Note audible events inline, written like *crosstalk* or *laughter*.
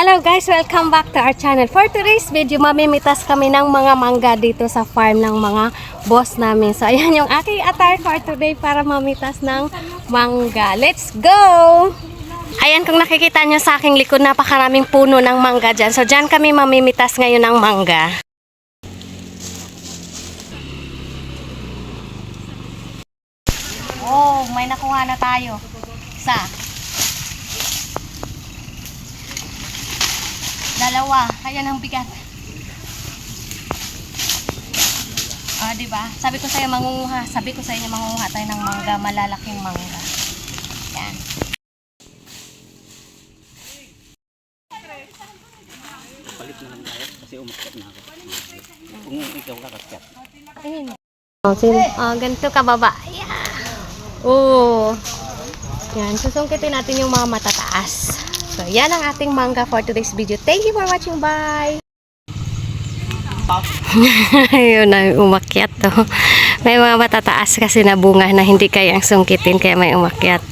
Hello guys, welcome back to our channel. For today's video, mamimitas kami ng mga mangga dito sa farm ng mga boss namin. So ayan yung aking attire for today para mamitas ng mangga. Let's go! Ayan kung nakikita nyo sa aking likod, napakaraming puno ng mangga dyan. So dyan kami mamimitas ngayon ng mangga. Oh, may nakuha na tayo. Sa Dalawa. Ayan ang bigat. Ah, di ba? Sabi ko sa iyo mangunguha. Sabi ko sa inyo mangunguha tayo ng mangga, malalaking mangga. Yan. Palit na lang tayo kasi umakyat na ako. Kung ikaw kakakyat. Ayun. Oh, sino? Oh, ganito kababa. Yeah. Oh. Yan, susungkitin natin yung mga matataas. So, yan ang ating mangga for today's video. Thank you for watching. Bye! *laughs* Ayun umakyat to. May mga matataas kasi na bunga na hindi kayang sungkitin kaya may umakyat.